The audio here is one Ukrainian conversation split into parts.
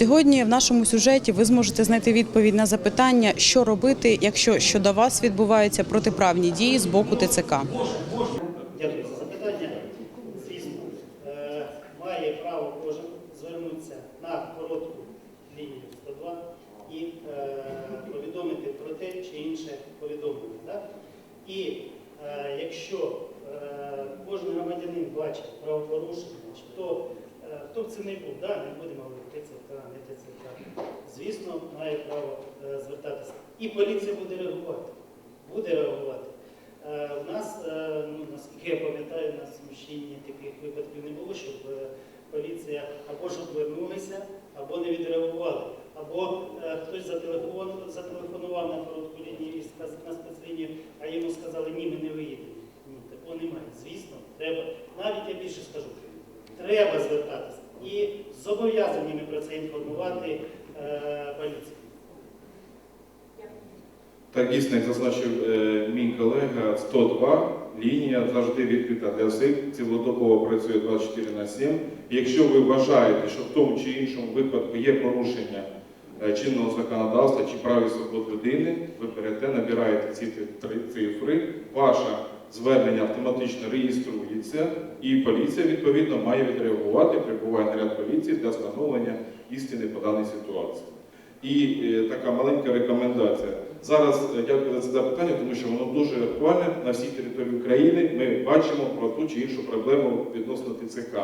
Сьогодні в нашому сюжеті ви зможете знайти відповідь на запитання, що робити, якщо щодо вас відбуваються протиправні дії з боку ТЦК. Дякую за запитання. Звісно, е, має право кожен звернутися на коротку лінію 102 і е, повідомити про те чи інше повідомлення. І е, якщо громадянин бачить правопорушення, хто, е, хто б це не був, да? не будемо говорити ТЦК, не ТЦК, звісно, має право е, звертатися. І поліція буде реагувати. Буде реагувати. У нас, е, ну, наскільки я пам'ятаю, у нас в Мужчині таких випадків не було, щоб поліція або ж обвернулися, або не відреагували, або хтось зателефонував, зателефонував на коротку лінію і сказ- на спецлінію, а йому сказали, ні, ми не виїдемо. Ні, такого немає. Звісно, треба. Навіть я більше скажу, треба звертатися. І зобов'язані ми про це інформувати е, поліцію. Так дійсно, як зазначив е, мій колега, 102 лінія завжди відкрита для всіх, цілодобово працює 24 на 7. І якщо ви вважаєте, що в тому чи іншому випадку є порушення е, чинного законодавства чи прав і свобод людини, ви берете, набираєте ці три цифри, ваше звернення автоматично реєструється, і поліція відповідно має відреагувати, прибуває наряд поліції для встановлення істини по даній ситуації. І е, така маленька рекомендація. Зараз е, дякую за це запитання, тому що воно дуже актуальне на всій території України. Ми бачимо про ту чи іншу проблему відносно ТЦК.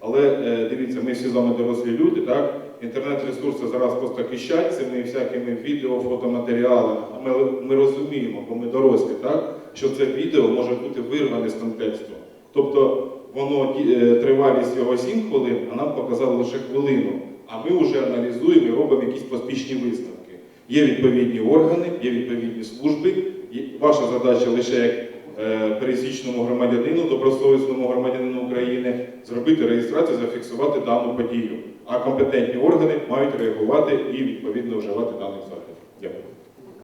Але е, дивіться, ми всі з вами дорослі люди, так? Інтернет-ресурси зараз просто кищать цими всякими відео, фотоматеріалами. Ми, ми розуміємо, бо ми дорослі, так? Що це відео може бути вирване з контексту. Тобто воно е, тривалість його 7 хвилин, а нам показало лише хвилину. А ми вже аналізуємо і робимо якісь поспішні висновки. Є відповідні органи, є відповідні служби. Ваша задача лише як е, пересічному громадянину, добросовісному громадянину України зробити реєстрацію, зафіксувати дану подію. А компетентні органи мають реагувати і відповідно вживати даних заходів.